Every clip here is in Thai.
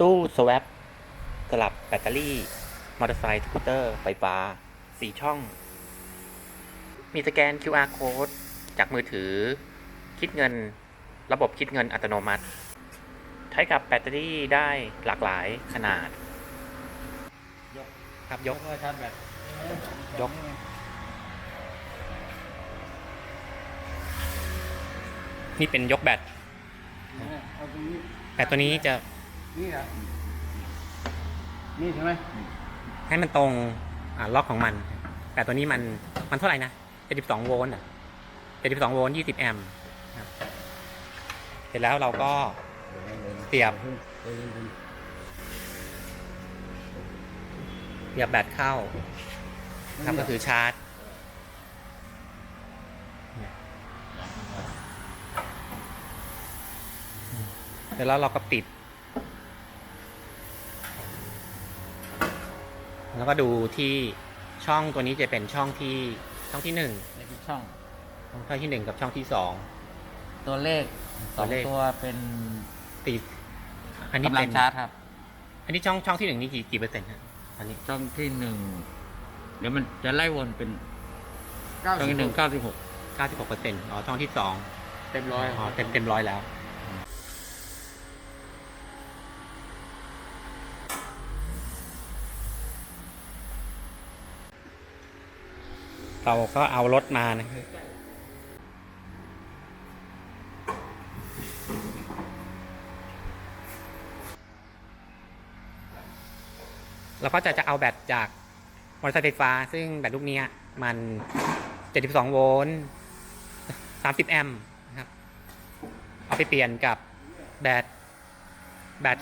ตู้สว a p สลับแบตเตอรี่ มอเตอร์ไซค์สกูตเตอร์ ไฟฟ้า 4 ช่อง มีสแกน QR code จากมือถือ คิดเงิน ระบบคิดเงินอัตโนมัติ ใช้กับแบตเตอรี่ได้หลากหลายขนาดครับยกก็ชาร์จแบตยก นี่เป็นยกแบต เอาตรงนี้แบตตัวนี้จะ นี่อะนี่ใช่ไหมให้มันตรงอ่าล็อกของมัน แต่ตัวนี้มันมันเท่าไหร่นะ72โวลต์อะ72โวลต์20แอมป์ครับเสร็จแล้วเราก็เสียบเสียบแบตเข้าครับก็คือชาร์จเสร็จแล้วเราก็ปิด แล้วก็ดูที่ช่องตัวนี้จะเป็นช่องที่ช่องที่หนึ่งในทุกช่อง ช่องที่หนึ่งกับช่องที่สอง ตัวเลขสตัอวงเลข ตัวเป็นติดอันนี้กำลัเป็งนชาร์จครับ อันนี้ช่องช่องที่หนึ่งนี่กี่กี่เปอร์เซ็นต์ฮะอันนี้ช่องที่หนึ่งเดี๋ยวมันจะไล่วนเป็นช่องที่หนึ่งเก้าสิบหกเก้าสิบหกเปอร์เซ็นต์อ๋อช่องที่สองเต็มร้อยอ๋อเต็มเต็มร้อยแล้ว เราก็เอารถมานะครับเราก็จะจะเอาแบตจากมอเตอร์ไซค์ไฟฟ้า ซึ่งแบตลูกนี้มัน 72 โวลต์ 30 แอมป์นะครับ เอาไปเปลี่ยนกับแบตแบต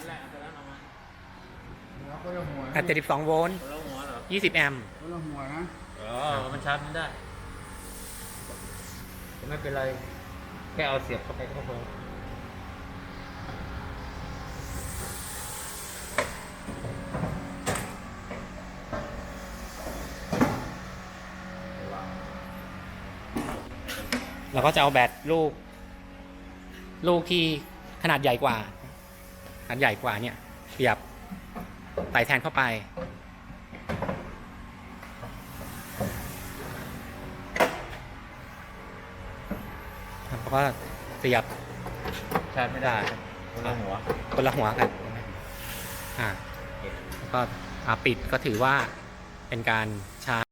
แบต72 โวลต์ คนละหัวเหรอ20แอมป์คนละหัวนะอ๋อมันชาร์จไม่ได้ไม่เป็นไร แค่เอาเสียบเข้าไปก็พอเราก็จะเอาแบตลูก ลูกที่ขนาดใหญ่กว่าขนาดใหญ่กว่าเนี่ยเสียบใส่แทนเข้าไป แล้วก็เสียบชาร์จไม่ได้คนละหัวคนละหัวกันอ่าแล้วก็อ่าปิดก็ถือว่าเป็นการชาร์จ